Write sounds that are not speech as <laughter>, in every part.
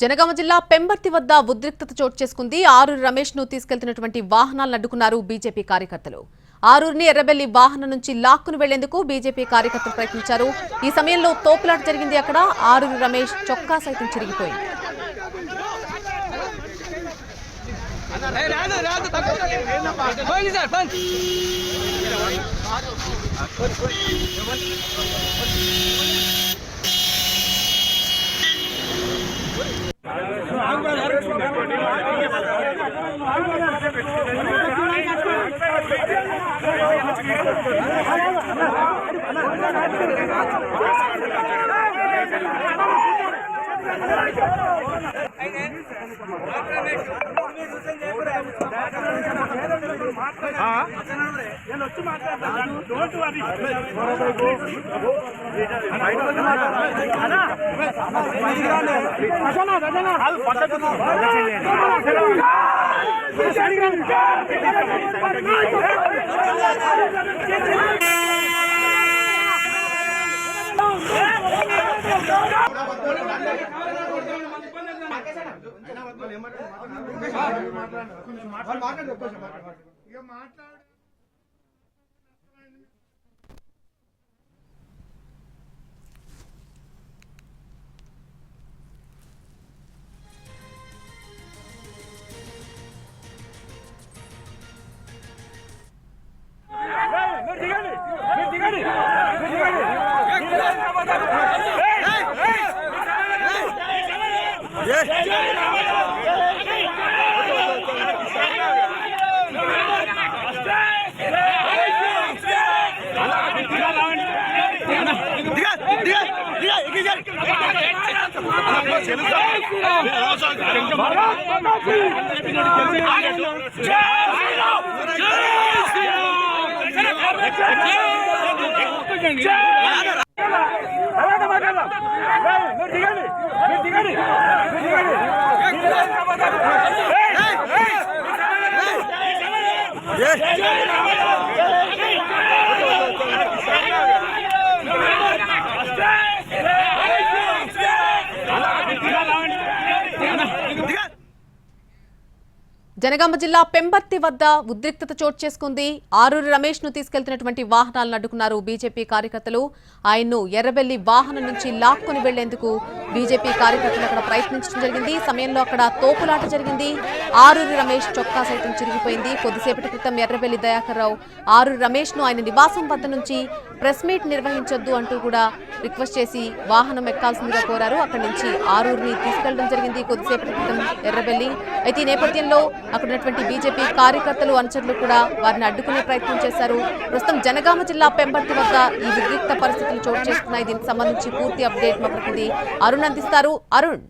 జనగామ జిల్లా పెంబర్తి వద్ద ఉద్రిక్తత చోటు చేసుకుంది. ఆరూరి రమేష్ను తీసుకెళ్తున్నటువంటి వాహనాలను అడ్డుకున్నారు బీజేపీ కార్యకర్తలు. ఆరూరిని ఎర్రబెల్లి వాహనం నుంచి లాక్కును వెళ్ళేందుకు బీజేపీ కార్యకర్తలు ప్రయత్నించారు. ఈ సమయంలో తోపులాట జరిగింది అక్కడ. ఆరూరు రమేష్ చొక్కా సైతం చిరిగిపోయింది. రాదు రాదు పోయింది మాట్లాడు బంద్ జనగామ జిల్లా పెంబర్తి వద్ద ఉద్రిక్తత చోటు చేసుకుంది. ఆరూరి రమేష్ను తీసుకెళ్తున్నటువంటి వాహనాలను అడ్డుకున్నారు బీజేపీ కార్యకర్తలు. ఆయన్ను ఎర్రబెల్లి వాహనం నుంచి లాక్కుని వెళ్ళేందుకు బీజేపీ కార్యకర్తలు అక్కడ ప్రయత్నించడం జరిగింది. సమయంలో అక్కడ తోపులాట జరిగింది. ఆరూరి రమేష్ చొక్కా సైతం చిరిగిపోయింది. కొద్దిసేపటి క్రితం ఎర్రబెల్లి దయాకర్ రావు ఆరూరి రమేష్ను ఆయన నివాసం వద్ద నుంచి ప్రెస్ మీట్ నిర్వహించొద్దు అంటూ కూడా రిక్వెస్ట్ చేసి వాహనం ఎక్కాల్సిందిగా కోరారు. అక్కడి నుంచి ఆరూరిని తీసుకెళ్ళడం జరిగింది. కొద్దిసేపటి క్రితం ఎర్రబెల్లి. అయితే ఈ నేపథ్యంలో అక్కడ ఉన్నటువంటి బీజేపీ కార్యకర్తలు అనుచరులు కూడా వారిని అడ్డుకునే ప్రయత్నం చేశారు. ప్రస్తుతం జనగామ జిల్లా పెంపర్తి వద్ద ఈ ఉద్రిక్త పరిస్థితులు చోటు చేసుకున్నాయి. దీనికి సంబంధించి పూర్తి అప్డేట్ మా ప్రతినిధి అరుణ్ అందిస్తారు. అరుణ్.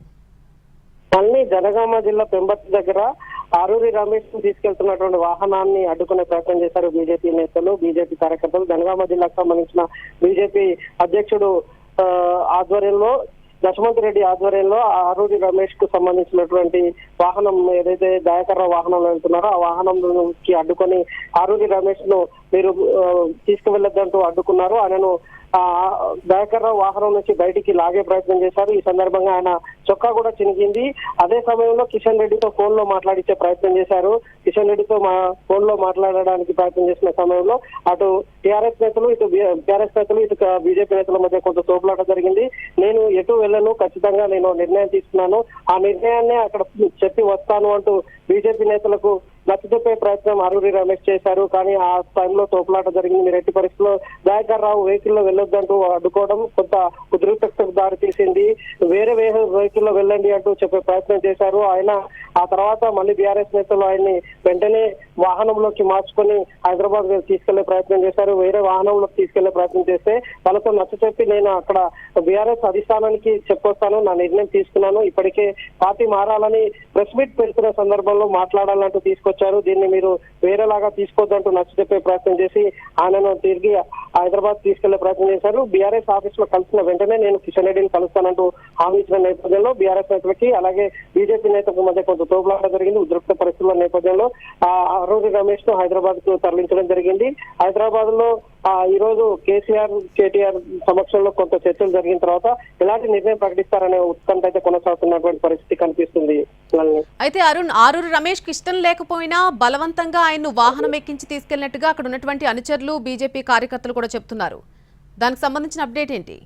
మళ్ళీ జనగామ జిల్లా పెంబర్తి దగ్గర ఆరూరి రమేష్ను తీసుకెళ్తున్నటువంటి వాహనాన్ని అడ్డుకునే ప్రయత్నం చేశారు బీజేపీ నేతలు బీజేపీ కార్యకర్తలు. జనగామ జిల్లాకు సంబంధించిన బీజేపీ అధ్యక్షుడు ఆధ్వర్యంలో దశమంత్ రెడ్డి ఆధ్వర్యంలో ఆరూరి రమేష్కు సంబంధించినటువంటి వాహనం ఏదైతే దయాకర్ర వాహనంలో వెళ్తున్నారో ఆ వాహనంకి అడ్డుకొని ఆరూరి రమేష్ను మీరు ఆ, తీసుకువెళ్ళొద్దంటూ అడ్డుకున్నారు. ఆయనను దయాకర్ రావు వాహనం నుంచి బయటికి లాగే ప్రయత్నం చేశారు. ఈ సందర్భంగా ఆయన చొక్కా కూడా చినిగింది. అదే సమయంలో కిషన్ రెడ్డితో ఫోన్లో మాట్లాడించే ప్రయత్నం చేశారు. కిషన్ రెడ్డితో మా ఫోన్లో మాట్లాడడానికి ప్రయత్నం చేసిన సమయంలో అటు టిఆర్ఎస్ నేతలు ఇటు టిఆర్ఎస్ నేతలు ఇటు బీజేపీ నేతల మధ్య కొంత తోపులాట జరిగింది. నేను ఎటు వెళ్ళను ఖచ్చితంగా నేను నిర్ణయం తీసుకున్నాను. ఆ నిర్ణయాన్ని అక్కడ చెప్పి వస్తాను అంటూ బీజేపీ నేతలకు నచ్చజెప్పే ప్రయత్నం అరూరి రమేష్ చేశారు. కానీ ఆ టైంలో తోపులాట జరిగింది. మీరు ఎట్టి పరిస్థితుల్లో దయాకర్ రావు వెహికల్లో వెళ్ళొద్దంటూ అడ్డుకోవడం కొంత ఉద్రిక్తకు దారి తీసింది. వేరే వేరే వెహికల్లో వెళ్ళండి అంటూ చెప్పే ప్రయత్నం చేశారు. ఆయన ఆ తర్వాత మళ్ళీ బీఆర్ఎస్ నేతలు ఆయన్ని వెంటనే వాహనంలోకి మార్చుకొని హైదరాబాద్ తీసుకెళ్ళే ప్రయత్నం చేశారు. వేరే వాహనంలోకి తీసుకెళ్ళే ప్రయత్నం చేస్తే వాళ్ళతో నచ్చ చెప్పి నేను అక్కడ బీఆర్ఎస్ అధిష్టానానికి చెప్పొస్తాను. నా నిర్ణయం తీసుకున్నాను. ఇప్పటికే పార్టీ మారాలని ప్రెస్ మీట్ పెడుతున్న సందర్భంలో మాట్లాడాలంటూ తీసుకొచ్చి తీసుకొచ్చారు దీన్ని మీరు వేరేలాగా తీసుకోవద్దంటూ నచ్చ చెప్పే ప్రయత్నం చేసి ఆయనను తిరిగి హైదరాబాద్ తీసుకెళ్ళే ప్రయత్నం చేశారు. బీఆర్ఎస్ ఆఫీస్లో కలిసిన వెంటనే నేను కిషన్ రెడ్డిని కలుస్తానంటూ హామీ ఇచ్చిన నేపథ్యంలో బీఆర్ఎస్ నేతలకి అలాగే బీజేపీ నేతలకు మధ్య కొంత తోపులాట జరిగింది. ఉద్రిక్త పరిస్థితుల నేపథ్యంలో ఆ అరూరి రమేష్ను హైదరాబాద్కు తరలించడం జరిగింది. హైదరాబాద్లో ఈ రోజు కేసీఆర్ కేటీఆర్ సమక్షంలో కొంత చర్చలు జరిగిన తర్వాత ఎలాంటి నిర్ణయం ప్రకటిస్తారనే ఉత్కంఠ అయితే కొనసాగుతున్నటువంటి పరిస్థితి కనిపిస్తుంది. అయితే అరుణ్ ఆరూరు రమేష్కి ఇష్టం లేకపోయినా బలవంతంగా ఆయన్ను వాహనం ఎక్కించి తీసుకెళ్ళినట్టుగా అక్కడ ఉన్నటువంటి అనుచరులు బీజేపీ కార్యకర్తలు కూడా చెప్తున్నారు. దానికి సంబంధించిన అప్డేట్ ఏంటి?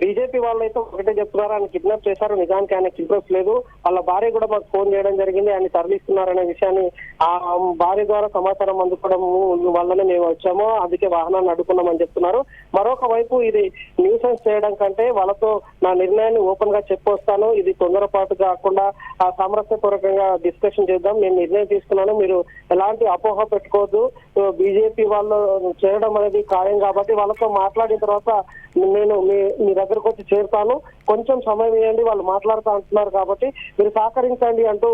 బీజేపీ వాళ్ళు అయితే ఒకటే చెప్తున్నారు ఆయన కిడ్నాప్ చేశారు నిజానికి ఆయన కిడ్నాప్ లేదు. వాళ్ళ భార్య కూడా మాకు ఫోన్ చేయడం జరిగింది ఆయన తరలిస్తున్నారనే విషయాన్ని ఆ భార్య ద్వారా సమాచారం అందుకోవడం వల్లనే మేము వచ్చాము. అందుకే వాహనాన్ని అడుగుకున్నామని చెప్తున్నారు. మరొక వైపు ఇది న్యూసెన్స్ చేయడం కంటే వాళ్ళతో నా నిర్ణయాన్ని ఓపెన్గా చెప్పొస్తాను. ఇది తొందరపాటు కాకుండా ఆ సామరస్యపూర్వకంగా డిస్కషన్ చేద్దాం. నేను నిర్ణయం తీసుకున్నాను. మీరు ఎలాంటి అపోహ పెట్టుకోవద్దు. బీజేపీ వాళ్ళు చేయడం అనేది ఖాయం కాబట్టి వాళ్ళతో మాట్లాడిన తర్వాత నేను మీ మీ దగ్గరకు వచ్చి చేరుతాను. కొంచెం సమయం ఇవ్వండి వాళ్ళు మాట్లాడుతూ అంటున్నారు కాబట్టి మీరు సహకరించండి అంటూ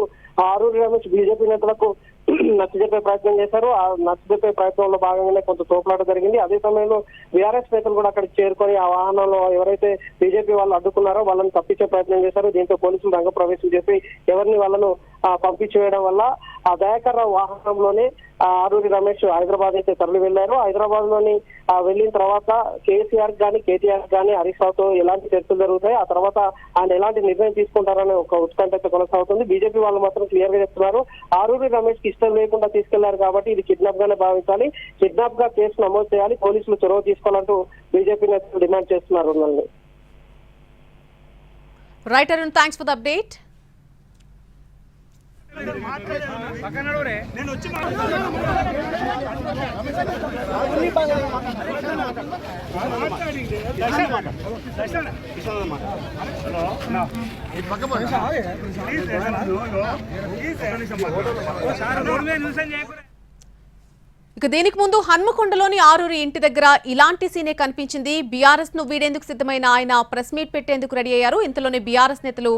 ఆరూరి రమేష్ బీజేపీ నేతలకు <clears throat> నచ్చజెప్పే ప్రయత్నం చేశారు. ఆ నచ్చజెప్పే ప్రయత్నంలో భాగంగానే కొంత తోపులాట జరిగింది. అదే సమయంలో బీఆర్ఎస్ నేతలు కూడా అక్కడికి చేరుకొని ఆ వాహనంలో ఎవరైతే బీజేపీ వాళ్ళు అడ్డుకున్నారో వాళ్ళని తప్పించే ప్రయత్నం చేశారు. దీంతో పోలీసులు రంగప్రవేశం చేసి ఎవరిని వాళ్ళను పంపించేయడం వల్ల ఆ దయాకర్ వాహనంలోనే ఆరూరి రమేష్ హైదరాబాద్ అయితే తరలి వెళ్ళారు హైదరాబాద్లోని వెళ్ళిన తర్వాత కేసీఆర్ కానీ కేటీఆర్ గానీ హరీష్ రావుతో ఎలాంటి చర్చలు జరుగుతాయి? ఆ తర్వాత ఆయన ఎలాంటి నిర్ణయం తీసుకుంటారనే ఒక ఉత్కంఠ అయితే కొనసాగుతుంది. బీజేపీ వాళ్ళు మాత్రం క్లియర్గా చెప్తున్నారు. ఆరూరి రమేష్కి ఇష్టం లేకుండా తీసుకెళ్ళారు కాబట్టి ఇది కిడ్నాప్ గానే భావించాలి. కిడ్నాప్గా కేసు నమోదు చేయాలి. పోలీసులు చొరవ తీసుకోవాలంటూ బీజేపీ నేతలు డిమాండ్ చేస్తున్నారు. Right Arun thanks for the update నేను వచ్చి ఇక దీనికి ముందు హన్మకొండలోని ఆరూరి ఇంటి దగ్గర ఇలాంటి సీనే కనిపించింది. బీఆర్ఎస్ను వీడేందుకు సిద్ధమైన ఆయన? ప్రెస్ మీట్ పెట్టేందుకు రెడీ అయ్యారు. ఇంతలోనే బీఆర్ఎస్ నేతలు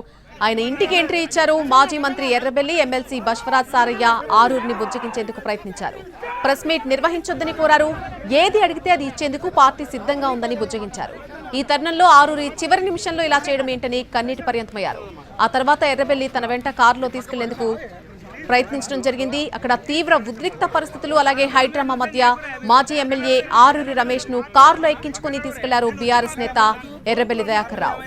ఆయన ఇంటికి ఎంట్రీ ఇచ్చారు. మాజీ మంత్రి ఎర్రబెల్లి ఎమ్మెల్సీ బశ్వరాజ్ సారయ్య ఆరూరిని బుజ్జగించేందుకు ప్రయత్నించారు. ప్రెస్ మీట్ నిర్వహించొద్దని కోరారు. ఏది అడిగితే అది ఇచ్చేందుకు పార్టీ సిద్ధంగా ఉందని బుజ్జగించారు. ఈ తరుణంలో ఆరూరి చివరి నిమిషంలో ఇలా చేయడం ఏంటని కన్నీటి పర్యంతమయ్యారు. ఆ తర్వాత ఎర్రబెల్లి తన వెంట కారులో తీసుకెళ్ళేందుకు ప్రయత్నించడం జరిగింది. అక్కడ తీవ్ర ఉద్రిక్త పరిస్థితులు అలాగే హైడ్రామా మధ్య మాజీ ఎమ్మెల్యే ఆరూరి రమేష్ను కారులో ఎక్కించుకుని తీసుకెళ్ళారు బీఆర్ఎస్ నేత ఎర్రబెల్లి దయాకర్ రావు.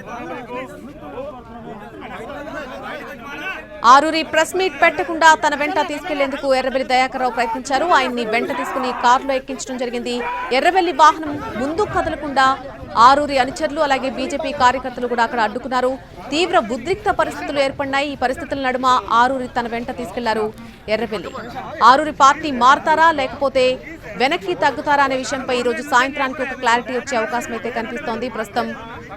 ఆరూరి ప్రెస్ మీట్ పెట్టకుండా తన వెంట తీసుకెళ్ళేందుకు ఎర్రబెల్లి దయాకర్రావు ప్రయత్నించారు. ఆయన్ని వెంట తీసుకుని కారులో ఎక్కించడం జరిగింది. ఎర్రబెల్లి వాహనం ముందు కదలకుండా ఆరూరి అనుచరులు అలాగే బీజేపీ కార్యకర్తలు కూడా అక్కడ అడ్డుకున్నారు. తీవ్ర ఉద్రిక్త పరిస్థితులు ఏర్పడినాయి. ఈ పరిస్థితుల నడుమ ఆరూరి తన వెంట తీసుకెళ్ళారు ఎర్రబెల్లి. ఆరూరి పార్టీ మారతారా లేకపోతే వెనక్కి తగ్గుతారా అనే విషయంపై ఈ రోజు సాయంత్రానికి ఒక క్లారిటీ వచ్చే అవకాశం అయితే కనిపిస్తోంది. ప్రస్తుతం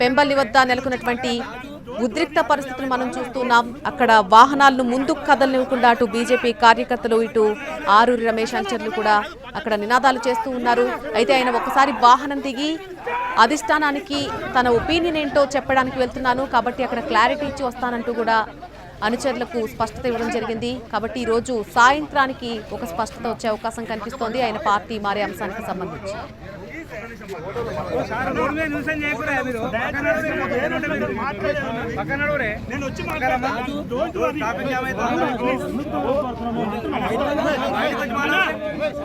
పెంబల్లి వద్ద నెలకొన్నటువంటి ఉద్రిక్త పరిస్థితులు మనం చూస్తున్నాం అక్కడ వాహనాలను ముందుకు కదలనివ్వకుండా అటు బీజేపీ కార్యకర్తలు ఇటు ఆరూరి రమేష్ అనుచరులు కూడా అక్కడ నినాదాలు చేస్తూ ఉన్నారు. అయితే ఆయన ఒకసారి వాహనం దిగి అధిష్టానానికి తన ఒపీనియన్ ఏంటో చెప్పడానికి వెళ్తున్నాను. కాబట్టి అక్కడ క్లారిటీ ఇచ్చి వస్తానంటూ కూడా అనుచరులకు స్పష్టత ఇవ్వడం జరిగింది. కాబట్టి ఈరోజు రోజు సాయంత్రానికి ఒక స్పష్టత వచ్చే అవకాశం కనిపిస్తోంది. ఆయన పార్టీ మారే అంశానికి సంబంధించి. పక్కన నేను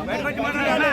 బయటకు వచ్చి మాట్లాడు.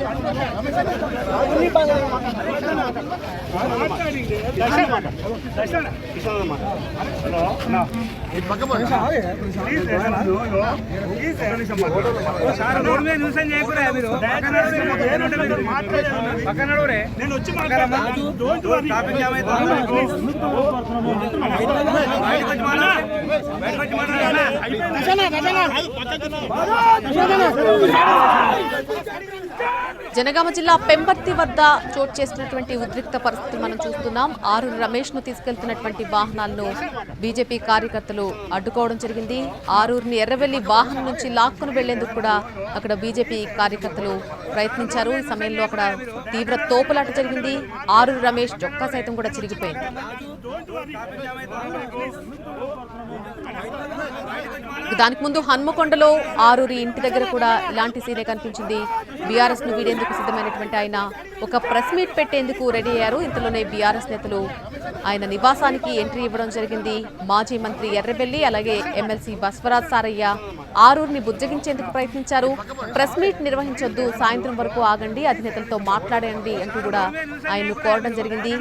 何で? నేను వచ్చి జనగామ జిల్లా పెంపర్తి వద్ద చోటు చేసినటువంటి ఉద్రిక్త పరిస్థితి మనం చూస్తున్నాం. ఆరు రమేష్ను తీసుకెళ్తున్నటువంటి వాహనాలను బీజేపీ కార్యకర్తలు అడ్డుకోవడం జరిగింది. ఆరూరిని ఎర్రవెల్లి వాహనం నుంచి లాక్కుని వెళ్ళేందుకు కూడా అక్కడ బీజేపీ కార్యకర్తలు ప్రయత్నించారు. ఈ సమయంలో అక్కడ తీవ్ర తోపులాట జరిగింది. ఆరూరు రమేష్ చొక్కా సైతం కూడా చిరిగిపోయింది. దానికి ముందు హన్మకొండలో ఆరూరి ఇంటి దగ్గర కూడా ఇలాంటి సీనే కనిపించింది. బీఆర్ఎస్ను వీడేందుకు సిద్ధమైనటువంటి ఆయన? ఒక ప్రెస్ మీట్ పెట్టేందుకు రెడీ అయ్యారు. ఇంతలోనే బీఆర్ఎస్ నేతలు ఆయన నివాసానికి ఎంట్రీ ఇవ్వడం జరిగింది. మాజీ మంత్రి ఎర్రబెల్లి అలాగే ఎమ్మెల్సీ బస్వరాజ్ సారయ్య ఆరూరిని బుజ్జగించేందుకు ప్రయత్నించారు. ప్రెస్ మీట్ నిర్వహించొద్దు సాయంత్రం వరకు ఆగండి అధినేతలతో మాట్లాడండి అంటూ కూడా ఆయన్ను కోరడం జరిగింది.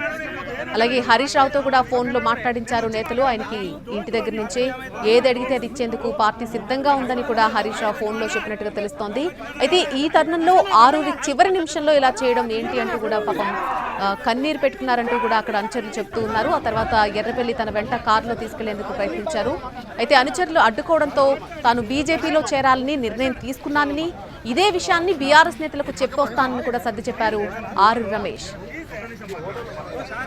అలాగే హరీష్ రావుతో కూడా ఫోన్లో మాట్లాడించారు నేతలు. ఆయనకి ఇంటి దగ్గర నుంచే ఏది అడిగితే అది ఇచ్చేందుకు పార్టీ సిద్ధంగా ఉందని కూడా హరీష్ రావు ఫోన్లో చెప్పినట్టుగా తెలుస్తోంది. అయితే ఈ తరుణంలో ఆరూరి చివరి నిమిషంలో ఇలా చేయడం ఏంటి అంటూ కూడా పాపం కన్నీరు పెట్టుకున్నారంటూ కూడా అక్కడ అనుచరులు చెప్తూ ఉన్నారు. ఆ తర్వాత ఎర్రపల్లి తన వెంట కారులో తీసుకెళ్ళేందుకు ప్రయత్నించారు. అయితే అనుచరులు అడ్డుకోవడంతో తాను బీజేపీలో చేరాలని నిర్ణయం తీసుకున్నానని ఇదే విషయాన్ని బీఆర్ఎస్ నేతలకు చెప్పొస్తానని కూడా సర్ది చెప్పారు ఆరు రమేష్.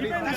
ముందు